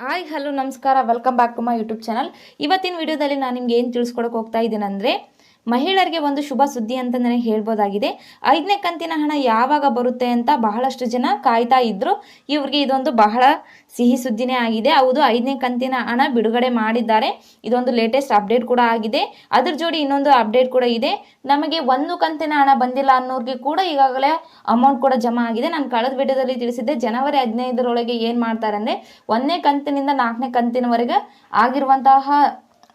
Hi hello ನಮಸ್ಕಾರ. Welcome back to my YouTube channel ಇವತ್ತಿನ ವಿಡಿಯೋದಲ್ಲಿ ನಾನು ನಿಮ್ಗೆ ಏನು ತಿಳಿಸ್ಕೊಡಕ್ಕೆ ಹೋಗ್ತಾ ಇದ್ದೀನಂದರೆ ಮಹಿಳೆಯರಿಗೆ ಒಂದು ಶುಭ ಸುದ್ದಿ ಅಂತ ನನಗೆ ಹೇಳ್ಬೋದಾಗಿದೆ. ಐದನೇ ಕಂತಿನ ಹಣ ಯಾವಾಗ ಬರುತ್ತೆ ಅಂತ ಬಹಳಷ್ಟು ಜನ ಕಾಯ್ತಾ ಇದ್ರು. ಇವ್ರಿಗೆ ಇದೊಂದು ಬಹಳ ಸಿಹಿ ಸುದ್ದಿನೇ ಆಗಿದೆ. ಹೌದು, ಐದನೇ ಕಂತಿನ ಹಣ ಬಿಡುಗಡೆ ಮಾಡಿದ್ದಾರೆ. ಇದೊಂದು ಲೇಟೆಸ್ಟ್ ಅಪ್ಡೇಟ್ ಕೂಡ ಆಗಿದೆ. ಅದ್ರ ಜೋಡಿ ಇನ್ನೊಂದು ಅಪ್ಡೇಟ್ ಕೂಡ ಇದೆ. ನಮಗೆ ಒಂದು ಕಂತಿನ ಹಣ ಬಂದಿಲ್ಲ ಅನ್ನೋರಿಗೆ ಕೂಡ ಈಗಾಗಲೇ ಅಮೌಂಟ್ ಕೂಡ ಜಮಾ ಆಗಿದೆ. ನಾನು ಕಳೆದ ವಿಡಿಯೋದಲ್ಲಿ ತಿಳಿಸಿದ್ದೆ, ಜನವರಿ ಹದಿನೈದರೊಳಗೆ ಏನು ಮಾಡ್ತಾರೆ ಅಂದರೆ ಒಂದನೇ ಕಂತಿನಿಂದ ನಾಲ್ಕನೇ ಕಂತಿನವರೆಗೆ ಆಗಿರುವಂತಹ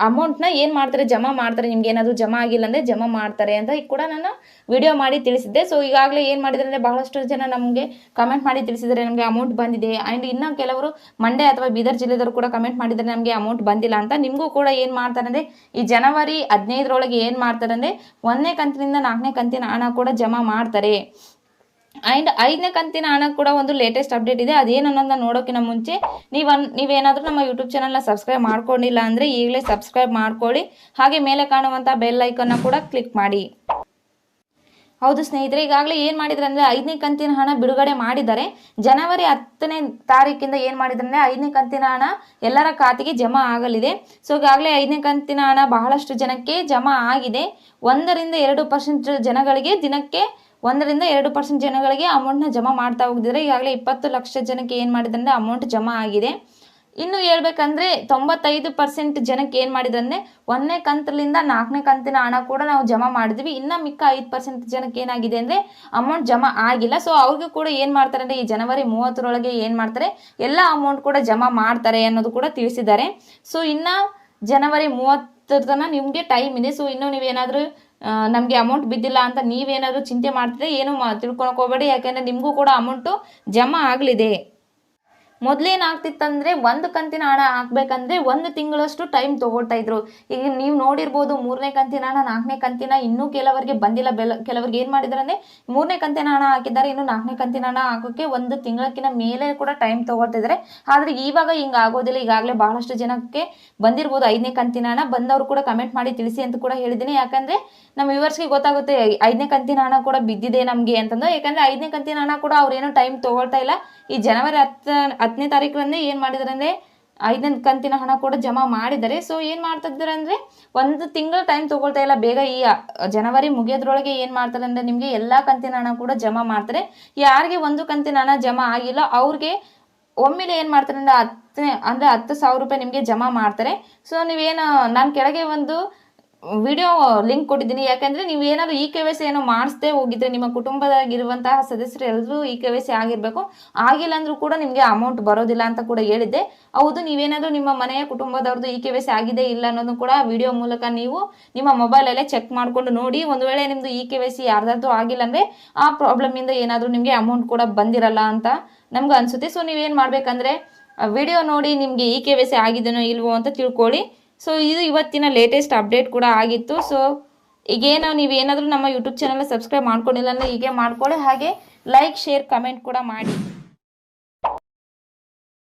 ಅಮೌಂಟ್ನ ಏನು ಮಾಡ್ತಾರೆ? ಜಮಾ ಮಾಡ್ತಾರೆ. ನಿಮ್ಗೆ ಏನಾದರೂ ಜಮಾ ಆಗಿಲ್ಲ ಅಂದರೆ ಜಮಾ ಮಾಡ್ತಾರೆ ಅಂತ ಈಗ ಕೂಡ ನಾನು ವಿಡಿಯೋ ಮಾಡಿ ತಿಳಿಸಿದ್ದೆ. ಸೊ ಈಗಾಗಲೇ ಏನು ಮಾಡಿದ್ರೆ ಅಂದರೆ ಬಹಳಷ್ಟು ಜನ ನಮಗೆ ಕಮೆಂಟ್ ಮಾಡಿ ತಿಳಿಸಿದರೆ ನಮಗೆ ಅಮೌಂಟ್ ಬಂದಿದೆ. ಆ್ಯಂಡ್ ಇನ್ನು ಕೆಲವರು ಮಂಡ್ಯ ಅಥವಾ ಬೀದರ್ ಜಿಲ್ಲೆದವರು ಕೂಡ ಕಮೆಂಟ್ ಮಾಡಿದರೆ ನಮಗೆ ಅಮೌಂಟ್ ಬಂದಿಲ್ಲ ಅಂತ. ನಿಮಗೂ ಕೂಡ ಏನು ಮಾಡ್ತಾರೆ ಅಂದರೆ ಈ ಜನವರಿ ಹದಿನೈದರೊಳಗೆ ಏನು ಮಾಡ್ತಾರೆ ಅಂದರೆ ಒಂದನೇ ಕಂತಿನಿಂದ ನಾಲ್ಕನೇ ಕಂತಿನ ಹಣ ಕೂಡ ಜಮಾ ಮಾಡ್ತಾರೆ. ಆ್ಯಂಡ್ ಐದನೇ ಕಂತಿನ ಹಣ ಕೂಡ ಒಂದು ಲೇಟೆಸ್ಟ್ ಅಪ್ಡೇಟ್ ಇದೆ. ಅದೇನು ಅನ್ನೋದನ್ನ ನೋಡೋಕ್ಕಿಂತ ಮುಂಚೆ ನೀವು ನೀವೇನಾದರೂ ನಮ್ಮ ಯೂಟ್ಯೂಬ್ ಚಾನಲ್ನ ಸಬ್ಸ್ಕ್ರೈಬ್ ಮಾಡ್ಕೊಂಡಿಲ್ಲ ಅಂದರೆ ಈಗಲೇ ಸಬ್ಸ್ಕ್ರೈಬ್ ಮಾಡ್ಕೊಳ್ಳಿ. ಹಾಗೆ ಮೇಲೆ ಕಾಣುವಂಥ ಬೆಲ್ ಐಕನ್ನ ಕೂಡ ಕ್ಲಿಕ್ ಮಾಡಿ. ಹೌದು ಸ್ನೇಹಿತರೆ, ಈಗಾಗಲೇ ಏನು ಮಾಡಿದ್ರೆ ಅಂದರೆ ಐದನೇ ಕಂತಿನ ಹಣ ಬಿಡುಗಡೆ ಮಾಡಿದ್ದಾರೆ. ಜನವರಿ ಹತ್ತನೇ ತಾರೀಕಿಂದ ಏನು ಮಾಡಿದ್ರೆ ಅಂದರೆ ಐದನೇ ಕಂತಿನ ಹಣ ಎಲ್ಲರ ಖಾತೆಗೆ ಜಮಾ ಆಗಲಿದೆ. ಸೊ ಈಗಾಗಲೇ ಐದನೇ ಕಂತಿನ ಹಣ ಬಹಳಷ್ಟು ಜನಕ್ಕೆ ಜಮಾ ಆಗಿದೆ. ಒಂದರಿಂದ ಎರಡು ಪರ್ಸೆಂಟ್ ಜನಗಳಿಗೆ ದಿನಕ್ಕೆ ಒಂದರಿಂದ ಎರಡು ಪರ್ಸೆಂಟ್ ಜನಗಳಿಗೆ ಅಮೌಂಟ್ನ ಜಮಾ ಮಾಡ್ತಾ ಹೋಗಿದ್ರೆ ಈಗಾಗಲೇ ಇಪ್ಪತ್ತು ಲಕ್ಷ ಜನಕ್ಕೆ ಏನು ಮಾಡಿದ್ರೆ ಅಮೌಂಟ್ ಜಮಾ ಆಗಿದೆ. ಇನ್ನು ಹೇಳ್ಬೇಕಂದ್ರೆ ತೊಂಬತ್ತೈದು ಪರ್ಸೆಂಟ್ ಜನಕ್ಕೆ ಏನು ಮಾಡಿದ್ರೆ ಒಂದನೇ ಕಂತಲಿಂದ ನಾಲ್ಕನೇ ಕಂತಿನ ಹಣ ಕೂಡ ನಾವು ಜಮಾ ಮಾಡಿದ್ವಿ. ಇನ್ನು ಮಿಕ್ಕ ಐದು ಪರ್ಸೆಂಟ್ ಜನಕ್ಕೆ ಏನಾಗಿದೆ ಅಂದರೆ ಅಮೌಂಟ್ ಜಮಾ ಆಗಿಲ್ಲ. ಸೊ ಅವ್ರಿಗೂ ಕೂಡ ಏನು ಮಾಡ್ತಾರೆ ಅಂದರೆ ಈ ಜನವರಿ ಮೂವತ್ತರೊಳಗೆ ಏನು ಮಾಡ್ತಾರೆ, ಎಲ್ಲ ಅಮೌಂಟ್ ಕೂಡ ಜಮಾ ಮಾಡ್ತಾರೆ ಅನ್ನೋದು ಕೂಡ ತಿಳಿಸಿದ್ದಾರೆ. ಸೊ ಇನ್ನು ಜನವರಿ ಮೂವತ್ತರ ತನಕ ನಿಮಗೆ ಟೈಮ್ ಇದೆ. ಸೊ ಇನ್ನು ನೀವೇನಾದರೂ ನಮಗೆ ಅಮೌಂಟ್ ಬಿದ್ದಿಲ್ಲ ಅಂತ ನೀವೇನಾದರೂ ಚಿಂತೆ ಮಾಡ್ತಿದ್ರೆ ಏನು ಮಾ ತಿಳ್ಕೊಳಕ್ಕೆ ಹೋಗಬೇಡಿ. ಯಾಕೆಂದರೆ ನಿಮಗೂ ಕೂಡ ಅಮೌಂಟು ಜಮಾ ಆಗಲಿದೆ. ಮೊದಲೇನಾಗ್ತಿತ್ತಂದರೆ ಒಂದು ಕಂತಿನ ಹಣ ಹಾಕ್ಬೇಕಂದ್ರೆ ಒಂದು ತಿಂಗಳಷ್ಟು ಟೈಮ್ ತಗೊಳ್ತಾ ಇದ್ರು. ಈಗ ನೀವು ನೋಡಿರ್ಬೋದು ಮೂರನೇ ಕಂತಿನ ಹಣ, ನಾಲ್ಕನೇ ಕಂತಿನ ಇನ್ನೂ ಕೆಲವರಿಗೆ ಬಂದಿಲ್ಲ. ಬೆಲ, ಕೆಲವರಿಗೆ ಏನು ಮಾಡಿದ್ದಾರೆ ಅಂದರೆ ಮೂರನೇ ಕಂತಿನ ಹಣ ಹಾಕಿದ್ದಾರೆ, ಇನ್ನು ನಾಲ್ಕನೇ ಕಂತಿನ ಹಣ ಹಾಕೋಕೆ ಒಂದು ತಿಂಗಳಕ್ಕಿನ ಮೇಲೆ ಕೂಡ ಟೈಮ್ ತೊಗೊಳ್ತಿದ್ದಾರೆ ಆದರೆ ಇವಾಗ ಹಿಂಗೆ ಆಗೋದಿಲ್ಲ. ಈಗಾಗಲೇ ಬಹಳಷ್ಟು ಜನಕ್ಕೆ ಬಂದಿರ್ಬೋದು ಐದನೇ ಕಂತಿನ ಹಣ. ಬಂದವರು ಕೂಡ ಕಮೆಂಟ್ ಮಾಡಿ ತಿಳಿಸಿ ಅಂತ ಕೂಡ ಹೇಳಿದ್ದೀನಿ. ಯಾಕಂದರೆ ನಮ್ಮ ವ್ಯೂವರ್ಸ್ಗೆ ಗೊತ್ತಾಗುತ್ತೆ ಐದನೇ ಕಂತಿನ ಹಣ ಕೂಡ ಬಿದ್ದಿದೆ ನಮಗೆ ಅಂತಂದು. ಯಾಕಂದರೆ ಐದನೇ ಕಂತಿನ ಹಣ ಕೂಡ ಅವ್ರೇನು ಟೈಮ್ ತಗೊಳ್ತಾ ಇಲ್ಲ. ಈ ಜನವರಿ ಹತ್ತು ಹತ್ತನೇ ತಾರೀಕರಂದೇ ಏನು ಮಾಡಿದ್ದಾರೆ ಅಂದರೆ ಐದನೇ ಕಂತಿನ ಹಣ ಕೂಡ ಜಮಾ ಮಾಡಿದ್ದಾರೆ. ಸೊ ಏನು ಮಾಡ್ತಿದ್ದಾರೆ ಅಂದರೆ ಒಂದು ತಿಂಗಳ ಟೈಮ್ ತೊಗೊಳ್ತಾ ಇಲ್ಲ. ಬೇಗ ಈ ಜನವರಿ ಮುಗಿಯೋದ್ರೊಳಗೆ ಏನು ಮಾಡ್ತಾರೆ ಅಂದರೆ ನಿಮಗೆ ಎಲ್ಲ ಕಂತಿನ ಹಣ ಕೂಡ ಜಮಾ ಮಾಡ್ತಾರೆ. ಯಾರಿಗೆ ಒಂದು ಕಂತಿನ ಹಣ ಜಮಾ ಆಗಿಲ್ಲ, ಅವ್ರಿಗೆ ಒಮ್ಮೆಲೆ ಏನು ಮಾಡ್ತಾರೆ ಅಂದರೆ ಹತ್ತನೇ, ಅಂದರೆ ಹತ್ತು ಸಾವಿರ ರೂಪಾಯಿ ನಿಮಗೆ ಜಮಾ ಮಾಡ್ತಾರೆ. ಸೊ ನೀವೇನು, ನಾನು ಕೆಳಗೆ ಒಂದು ವಿಡಿಯೋ ಲಿಂಕ್ ಕೊಟ್ಟಿದ್ದೀನಿ. ಯಾಕಂದರೆ ನೀವು ಏನಾದರೂ ಇ ಕೆ ವೈ ಸಿ ಏನೋ ಮಾಡಿಸ್ದೇ ಹೋಗಿದ್ರೆ ನಿಮ್ಮ ಕುಟುಂಬದಾಗಿರುವಂತಹ ಸದಸ್ಯರು ಎಲ್ಲರೂ ಇ ಕೆ ವೈ ಸಿ ಆಗಿರಬೇಕು. ಆಗಿಲ್ಲ ಅಂದರೂ ಕೂಡ ನಿಮಗೆ ಅಮೌಂಟ್ ಬರೋದಿಲ್ಲ ಅಂತ ಕೂಡ ಹೇಳಿದ್ದೆ. ಹೌದು, ನೀವೇನಾದರೂ ನಿಮ್ಮ ಮನೆಯ ಕುಟುಂಬದವ್ರದ್ದು ಇ ಕೆ ವೈ ಸಿ ಆಗಿದೆ ಇಲ್ಲ ಅನ್ನೋದು ಕೂಡ ವಿಡಿಯೋ ಮೂಲಕ ನೀವು ನಿಮ್ಮ ಮೊಬೈಲಲ್ಲೇ ಚೆಕ್ ಮಾಡಿಕೊಂಡು ನೋಡಿ. ಒಂದು ವೇಳೆ ನಿಮ್ಮದು ಇ ಕೆ ವೈ ಸಿ ಯಾರ್ದಾದ್ರೂ ಆಗಿಲ್ಲ ಅಂದರೆ ಆ ಪ್ರಾಬ್ಲಮಿಂದ ಏನಾದರೂ ನಿಮಗೆ ಅಮೌಂಟ್ ಕೂಡ ಬಂದಿರಲ್ಲ ಅಂತ ನಮ್ಗೆ ಅನಿಸುತ್ತೆ. ಸೊ ನೀವೇನು ಮಾಡಬೇಕಂದ್ರೆ, ವಿಡಿಯೋ ನೋಡಿ ನಿಮಗೆ ಇ ಕೆ ವೈ ಸಿ ಆಗಿದೆನೋ ಇಲ್ವೋ ಅಂತ ತಿಳ್ಕೊಳ್ಳಿ. ಸೊ ಇದು ಇವತ್ತಿನ ಲೇಟೆಸ್ಟ್ ಅಪ್ಡೇಟ್ ಕೂಡ ಆಗಿತ್ತು. ಸೊ ಈಗೇನು ನೀವೇನಾದರೂ ನಮ್ಮ ಯೂಟ್ಯೂಬ್ ಚಾನಲ್ ಸಬ್ಸ್ಕ್ರೈಬ್ ಮಾಡ್ಕೊಂಡಿಲ್ಲ ಅಂದರೆ ಹೀಗೆ ಮಾಡ್ಕೊಳ್ಳಿ. ಹಾಗೆ ಲೈಕ್ ಶೇರ್ ಕಮೆಂಟ್ ಕೂಡ ಮಾಡಿ.